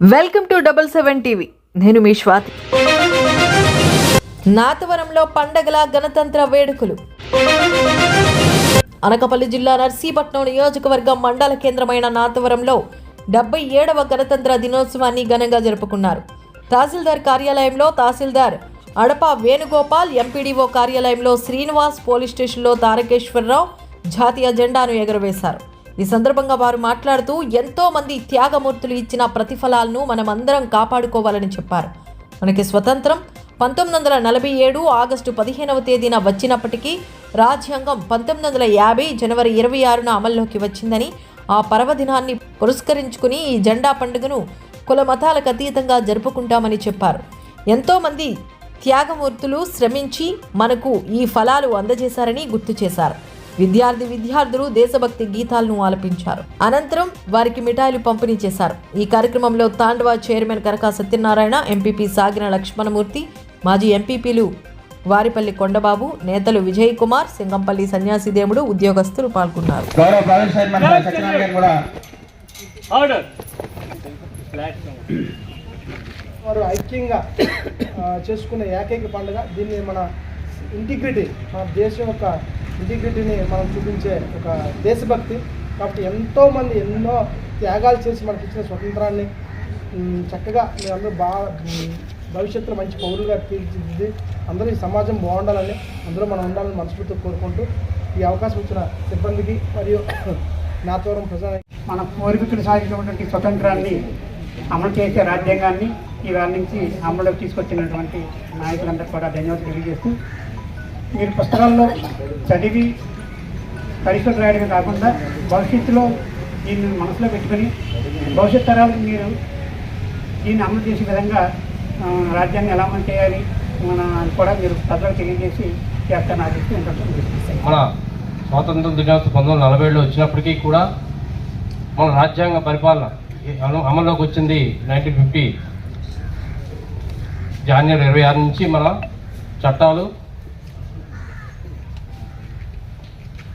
Welcome to double seven TV. నేను మీ స్వాతి. నాతవరంలో పండగల గణతంత్ర వేడుకలు. అనకపల్లి జిల్లా నర్సీపట్నం నియోజకవర్గం మండల కేంద్రమైన నాతవరంలో డెబ్బై ఏడవ గణతంత్ర దినోత్సవాన్ని ఘనంగా జరుపుకున్నారు. తహసీల్దార్ కార్యాలయంలో తహసీల్దార్ అడప వేణుగోపాల్ ఎంపీడీఓ కార్యాలయంలో శ్రీనివాస్ పోలీస్ స్టేషన్లో తారకేశ్వరరావు జాతీయ జెండాను ఎగురవేశారు. ఈ సందర్భంగా వారు మాట్లాడుతూ ఎంతో మంది త్యాగమూర్తులు ఇచ్చిన ప్రతిఫలాలను మనమందరం కాపాడుకోవాలని చెప్పారు. మనకి స్వతంత్రం పంతొమ్మిది వందల నలభై ఏడు ఆగస్టు పదిహేనవ తేదీన వచ్చినప్పటికీ రాజ్యాంగం పంతొమ్మిది వందల యాభై జనవరి ఇరవై ఆరున అమల్లోకి వచ్చిందని ఆ పర్వదినాన్ని పురస్కరించుకుని ఈ జెండా పండుగను కుల మతాలకు అతీతంగా జరుపుకుంటామని చెప్పారు. ఎంతోమంది త్యాగమూర్తులు శ్రమించి మనకు ఈ ఫలాలు అందజేశారని గుర్తు చేశారు. విద్యార్థి విద్యార్థులు దేశభక్తి గీతాలను ఆలపించారు. అనంతరం వారికి మిఠాయిలు పంపిణీ చేశారు. ఈ కార్యక్రమంలో తాండవా చైర్మన్ కరకా సత్యనారాయణ ఎంపీపీ సాగిన లక్ష్మణమూర్తి మాజీ ఎంపీపీలు వారిపల్లి కొండబాబు నేతలు విజయ్ కుమార్ సింగంపల్లి సన్యాసిదేవుడు ఉద్యోగస్తులు పాల్గొన్నారు. వారు ఐక్యంగా చేసుకునే ఏకైక పండుగ దీన్ని మన ఇంటిగ్రిటీ మన దేశం యొక్క ఇంటిగ్రిటీని మనం చూపించే ఒక దేశభక్తి. కాబట్టి ఎంతోమంది ఎన్నో త్యాగాలు చేసి మనకి ఇచ్చిన స్వతంత్రాన్ని చక్కగా మీరందరూ బాగా భవిష్యత్తులో మంచి పౌరులుగా తీర్చిదిద్ది అందరూ ఈ సమాజం బాగుండాలని అందరూ మనం ఉండాలని మనస్ఫూర్తిగా కోరుకుంటూ ఈ అవకాశం ఇచ్చిన సిబ్బందికి మరియు నాతోరం ప్రజా మన పూర్వీకులు సాధించినటువంటి స్వతంత్రాన్ని అమలు చేసే రాజ్యాంగాన్ని ఇవాళ నుంచి అమలులోకి తీసుకొచ్చినటువంటి నాయకులందరూ కూడా ధన్యవాదాలు తెలియజేస్తూ మీరు పుస్తకాల్లో చదివి పరీక్షలు రాయడమే కాకుండా భవిష్యత్తులో దీన్ని మనసులో పెట్టుకొని భవిష్యత్ తరాలకు మీరు దీన్ని అమలు చేసే విధంగా రాజ్యాన్ని ఎలా అమలు చేయాలి మన కూడా మీరు ప్రజలకు తెలియజేసి చేస్తాను ఆశిస్తూ ఉంటాను మన స్వాతంత్ర దినోత్సవం పంతొమ్మిది వందల నలభై ఏడులో వచ్చినప్పటికీ కూడా మన రాజ్యాంగ పరిపాలన అమల్లోకి వచ్చింది నైన్టీన్ ఫిఫ్టీ. జనవరి ఇరవై ఆరు నుంచి మన చట్టాలు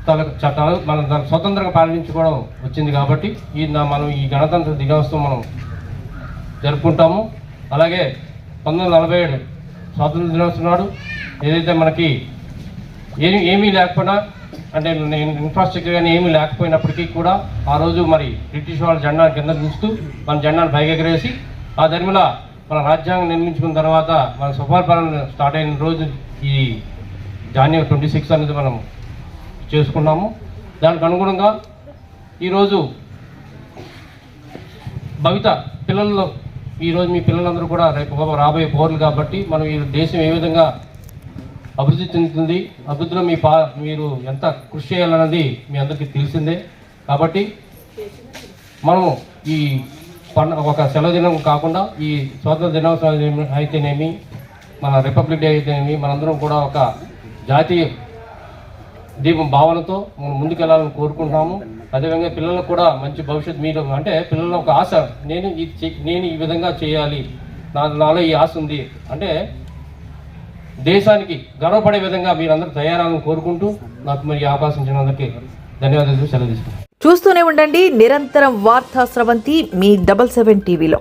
తన చట్టాలు మనం దాన్ని స్వతంత్రంగా పాలించుకోవడం వచ్చింది కాబట్టి ఈ మనం ఈ గణతంత్ర దినోత్సవం మనం జరుపుకుంటాము. అలాగే పంతొమ్మిది నలభై ఏడు స్వాతంత్ర దినోత్సవం నాడు ఏదైతే మనకి ఏమీ ఏమీ లేకపోయినా అంటే ఇన్ఫ్రాస్ట్రక్చర్ కానీ ఏమీ లేకపోయినప్పటికీ కూడా ఆ రోజు మరి బ్రిటిష్ వాళ్ళ జెండా కింద చూస్తూ మన జెండాను పైకెగరేసి ఆ ధర్మిల మన రాజ్యాంగం నిర్మించుకున్న తర్వాత మన సుపరిపాలన స్టార్ట్ అయిన రోజు ఈ జాన్యువరి ట్వంటీ సిక్స్ అనేది మనం చేసుకున్నాము. దానికి అనుగుణంగా ఈరోజు భవిత పిల్లల్లో ఈరోజు మీ పిల్లలందరూ కూడా రేపు రాబోయే పౌరులు కాబట్టి మనం ఈ దేశం ఏ విధంగా అభివృద్ధి చెందుతుంది అభివృద్ధిలో మీ పా మీరు ఎంత కృషి చేయాలన్నది మీ అందరికీ తెలిసిందే. కాబట్టి మనము ఈ పండుగ ఒక సెలవు దినం కాకుండా ఈ స్వాతంత్ర దినోత్సవం అయితేనేమి మన రిపబ్లిక్ డే అయితేనేమి మనందరం కూడా ఒక జాతీయ దీపం భావనతో మనం ముందుకెళ్ళాలని కోరుకుంటున్నాము. అదేవిధంగా పిల్లలకు కూడా మంచి భవిష్యత్తు మీరు అంటే పిల్లల ఒక ఆశ నేను ఇది నేను ఈ విధంగా చేయాలి. నా నాలో ఈ ఆశ ఉంది. అంటే దేశానికి గర్వపడే విధంగా మీరందరూ తయారని కోరుకుంటూ నాకు మరి ఈ అవకాశం ధన్యవాదాలు సెలవు తీసుకుంటాను చూస్తూనే ఉండండి. నిరంతరం వార్తా స్రవంతి మీ డబల్ సెవెన్ టీవీలో.